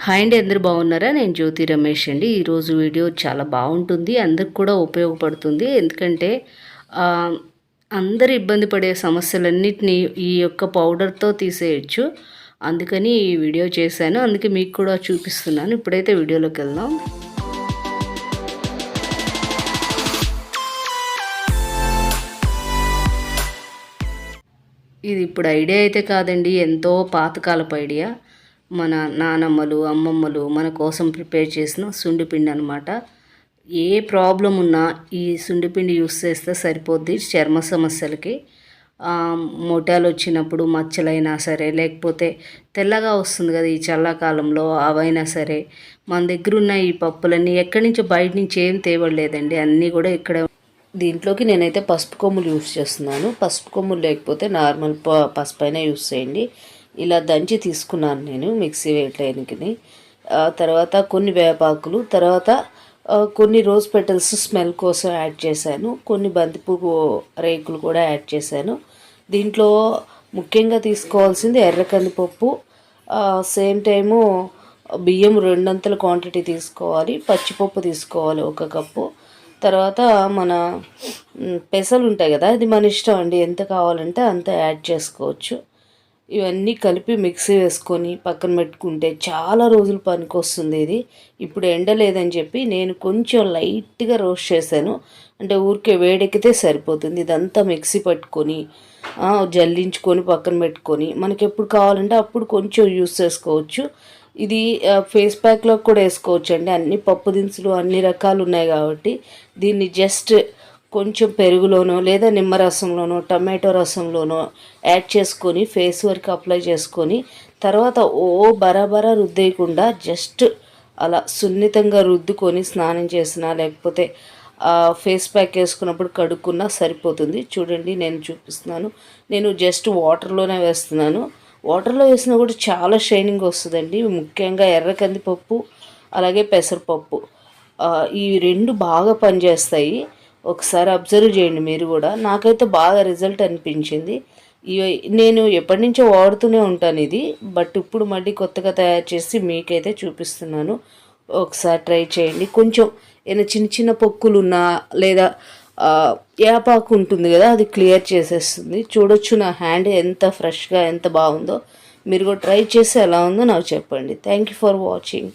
Hi అండి అందరు బాగున్నారా? నేను జ్యోతి రమేష్ అండి. ఈరోజు వీడియో చాలా బాగుంటుంది అందరికి కూడా ఉపయోగపడుతుంది. ఎందుకంటే అందరు ఇబ్బంది పడే సమస్యలన్నిటినీ ఈ యొక్క పౌడర్తో తీసేయచ్చు. అందుకని ఈ వీడియో చేశాను. అందుకే మీకు కూడా చూపిస్తున్నాను. ఇప్పుడైతే వీడియోలోకి వెళ్దాం. ఇది ఇప్పుడు ఐడియా అయితే కాదండి ఎంతో పాతకాలపు ఐడియా. మన నానమ్మలు అమ్మమ్మలు మన కోసం ప్రిపేర్ చేసిన సుండిపిండి అనమాట ఏ ప్రాబ్లం ఉన్నా ఈ సుండిపిండి యూస్ చేస్తే సరిపోద్ది చర్మ సమస్యలకి. మొటాలు వచ్చినప్పుడు మచ్చలైనా సరే లేకపోతే తెల్లగా వస్తుంది కదా ఈ చల్లకాలంలో అవైనా సరే మన దగ్గర ఉన్న ఈ పప్పులన్నీ ఎక్కడి నుంచో బయట నుంచి ఏం తేవలేదండి అన్నీ కూడా ఇక్కడ దీంట్లోకి నేనైతే పసుపు కొమ్ములు యూస్ చేస్తున్నాను. పసుపు కొమ్ములు లేకపోతే నార్మల్ ప పసుపు అయినా యూస్ చేయండి. ఇలా దంచి తీసుకున్నాను నేను మిక్సీ వేయటానికి. తర్వాత కొన్ని వేపాకులు తర్వాత కొన్ని రోజ్ పెటల్స్ స్మెల్ కోసం యాడ్ చేశాను. కొన్ని బంతిపూ రేకులు కూడా యాడ్ చేశాను. దీంట్లో ముఖ్యంగా తీసుకోవాల్సింది ఎర్ర కందిపప్పు సేమ్ టైము బియ్యం రెండంతల క్వాంటిటీ తీసుకోవాలి పచ్చిపప్పు తీసుకోవాలి ఒక కప్పు. తర్వాత మన పెసలు ఉంటాయి కదా అది మన ఇష్టం అండి. ఎంత కావాలంటే అంత యాడ్ చేసుకోవచ్చు. ఇవన్నీ కలిపి మిక్సీ వేసుకొని పక్కన పెట్టుకుంటే చాలా రోజులు పనికొస్తుంది ఇది. ఇప్పుడు ఎండ లేదని చెప్పి నేను కొంచెం లైట్గా రోస్ట్ చేశాను. అంటే ఊరికే వేడెక్కితే సరిపోతుంది. ఇదంతా మిక్సీ పట్టుకొని జల్లించుకొని పక్కన పెట్టుకొని మనకి ఎప్పుడు కావాలంటే అప్పుడు కొంచెం యూస్ చేసుకోవచ్చు. ఇది ఫేస్ ప్యాక్లో కూడా వేసుకోవచ్చు అండి అన్ని పప్పు దినుసులు అన్ని రకాలు ఉన్నాయి కాబట్టి దీన్ని జస్ట్ కొంచెం పెరుగులోనో లేదా నిమ్మరసంలోనో టమాటో రసంలోనో యాడ్ చేసుకొని ఫేస్ వరకు అప్లై చేసుకొని తర్వాత ఓ బరాబరా రుద్దేయకుండా జస్ట్ అలా సున్నితంగా రుద్దుకొని స్నానం చేసినా లేకపోతే ఫేస్ ప్యాక్ వేసుకున్నప్పుడు కడుక్కున్నా సరిపోతుంది. చూడండి నేను చూపిస్తున్నాను. నేను జస్ట్ వాటర్లోనే వేస్తున్నాను. వాటర్లో వేసినా కూడా చాలా షైనింగ్ వస్తుందండి. ముఖ్యంగా ఎర్ర కందిపప్పు అలాగే పెసరపప్పు. ఈ రెండు బాగా పనిచేస్తాయి. ఒకసారి అబ్జర్వ్ చేయండి మీరు కూడా. నాకైతే బాగా రిజల్ట్ అనిపించింది. నేను ఎప్పటి నుంచో వాడుతూనే ఉంటాను ఇది. బట్ ఇప్పుడు మళ్ళీ కొత్తగా తయారు చేసి మీకైతే చూపిస్తున్నాను. ఒకసారి ట్రై చేయండి. కొంచెం ఏమైనా చిన్న చిన్న పొక్కులు ఉన్నా లేదా యాపాకు ఉంటుంది కదా అది క్లియర్ చేసేస్తుంది. చూడొచ్చు నా హ్యాండ్ ఎంత ఫ్రెష్గా ఎంత బాగుందో. మీరు కూడా ట్రై చేసి ఎలా ఉందో నాకు చెప్పండి. Thank you for watching